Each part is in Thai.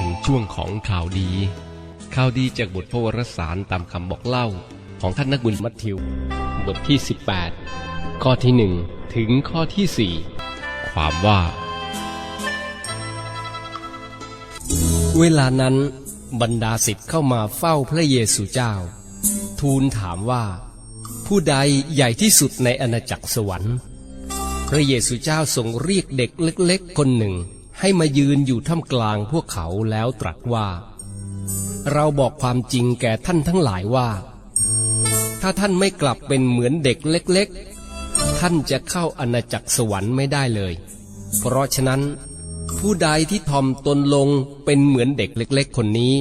ถึงช่วงของข่าวดี ข่าวดีจากบทพระวรสารตามคำบอกเล่าของท่านนักบุญมัทธิว บทที่ 18 ข้อที่หนึ่งถึงข้อที่สี่ความว่า เวลานั้นบรรดาศิษย์เข้ามาเฝ้าพระเยซูเจ้า ทูลถามว่า ผู้ใดใหญ่ที่สุดในอาณาจักรสวรรค์ พระเยซูเจ้าทรงเรียกเด็กเล็ก ๆ คนหนึ่ง ให้มายืนอยู่ท่ามกลางพวกเขาแล้วตรัสว่า เราบอกความจริงแก่ท่านทั้งหลายว่า ถ้าท่านไม่กลับเป็นเหมือนเด็กเล็กๆ ท่านจะเข้าอาณาจักรสวรรค์ไม่ได้เลย เพราะฉะนั้น ผู้ใดที่ทอมตนลงเป็นเหมือนเด็กเล็ก ๆ คนนี้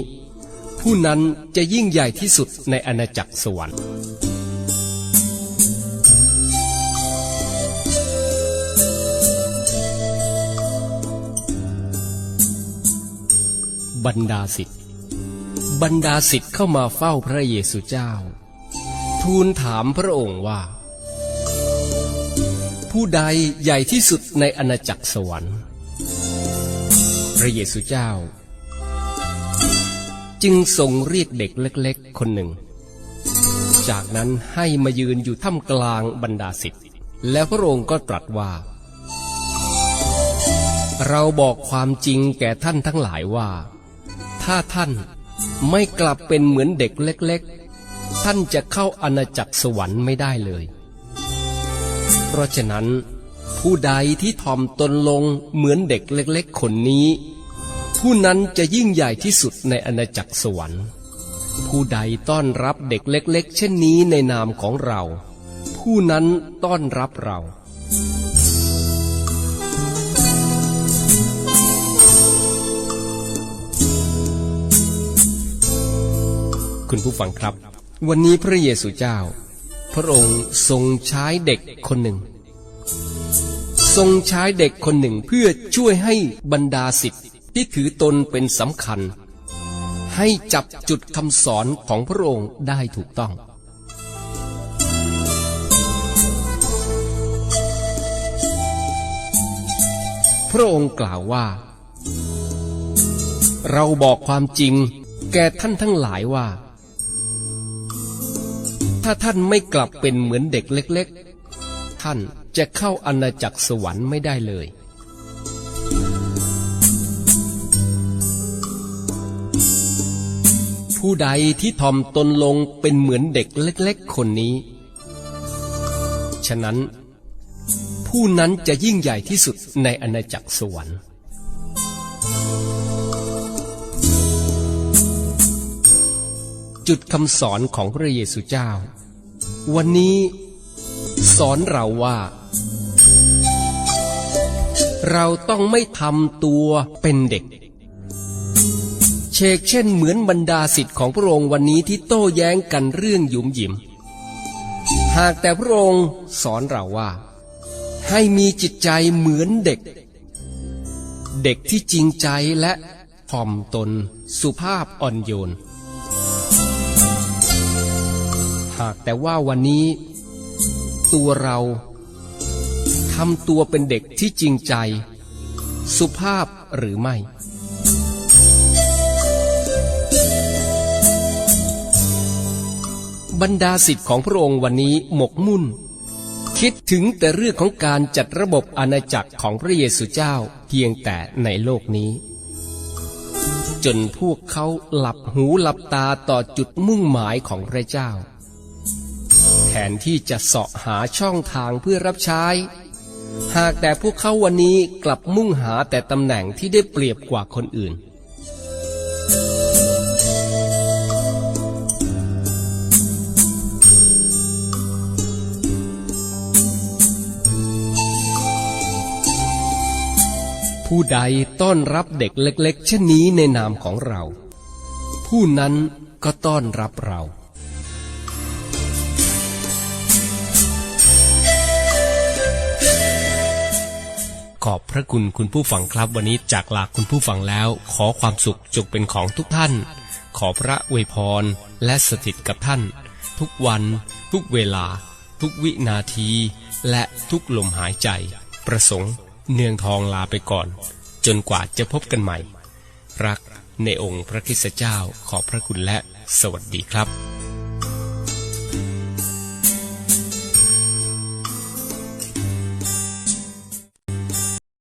ผู้นั้นจะยิ่งใหญ่ที่สุดในอาณาจักรสวรรค์ บรรดาศิษย์บรรดาศิษย์เข้ามาเฝ้าพระเยซูเจ้า ทูลถามพระองค์ว่า ผู้ใดใหญ่ที่สุดในอาณาจักรสวรรค์ พระเยซูเจ้า จึงทรงเรียกเด็กเล็กๆ คนหนึ่ง จากนั้นให้มายืนอยู่ท่ามกลางบรรดาศิษย์แล้วพระองค์ก็ตรัสว่าเราบอกความจริงแก่ท่านทั้งหลายว่า ถ้าท่านไม่กลับเป็นเหมือนเด็กเล็ก ๆ ท่านจะเข้าอาณาจักรสวรรค์ไม่ได้เลย เพราะฉะนั้น ผู้ใดที่ทอมตนลงเหมือนเด็กเล็ก ๆ คนนี้ ผู้นั้นจะยิ่งใหญ่ที่สุดในอาณาจักรสวรรค์ ผู้ใดต้อนรับเด็กเล็ก ๆ เช่นนี้ในนามของเรา ผู้นั้นต้อนรับเรา คุณผู้ฟังครับ วันนี้พระเยซูเจ้า พระองค์ทรงใช้เด็กคนหนึ่ง ทรงใช้เด็กคนหนึ่งเพื่อช่วยให้บรรดาสิทธิ์ที่ถือตนเป็นสำคัญ ให้จับจุดคำสอนของพระองค์ได้ถูกต้องพระองค์กล่าวว่า เราบอกความจริง แก่ท่านทั้งหลายว่า ถ้าท่านไม่กลับเป็นเหมือนเด็กเล็ก ๆ ท่านจะเข้าอาณาจักรสวรรค์ไม่ได้เลย ผู้ใดที่ทอมตนลงเป็นเหมือนเด็กเล็ก ๆ คนนี้ ฉะนั้น ผู้นั้นจะยิ่งใหญ่ที่สุดในอาณาจักรสวรรค์ จุดคำสอนของพระเยซูเจ้า วันนี้สอนเราว่า เราต้องไม่ทำตัวเป็นเด็ก เชกเช่นเหมือนบรรดาสิทธิ์ของพระองค์วันนี้ที่โต้แย้งกันเรื่องหยุมหยิม หากแต่พระองค์สอนเราว่า ให้มีจิตใจเหมือนเด็ก เด็กที่จริงใจและถ่อมตนสุภาพอ่อนโยนากแต่ว่าวันนี้ ตัวเราทำตัวเป็นเด็กที่จริงใจ สุภาพหรือไม่ บรรดาสิทธิ์ของพระองค์วันนี้หมกมุ่น คิดถึงแต่เรื่องของการจัดระบบอาณาจักรของพระเยซูเจ้าเพียงแต่ในโลกนี้จนพวกเขาหลับหูหลับตาต่อจุดมุ่งหมายของพระเจ้า แทนที่จะเสาะหาช่องทางเพื่อรับใช้ หากแต่พวกเขาวันนี้กลับมุ่งหาแต่ตำแหน่งที่ได้เปรียบกว่าคนอื่น ผู้ใดต้อนรับเด็กเล็กๆเช่นนี้ในนามของเรา ผู้นั้นก็ต้อนรับเรา ขอบพระคุณคุณผู้ฟังครับวันนี้จากลาคุณผู้ฟังแล้ว ขอความสุขจงเป็นของทุกท่าน ขอพระอวยพรและสถิตกับท่าน ทุกวัน ทุกเวลา ทุกวินาที และทุกลมหายใจ ประสงค์เนืองทองลาไปก่อน จนกว่าจะพบกันใหม่ รักในองค์พระคิสเจ้าขอบพระคุณและสวัสดีครับ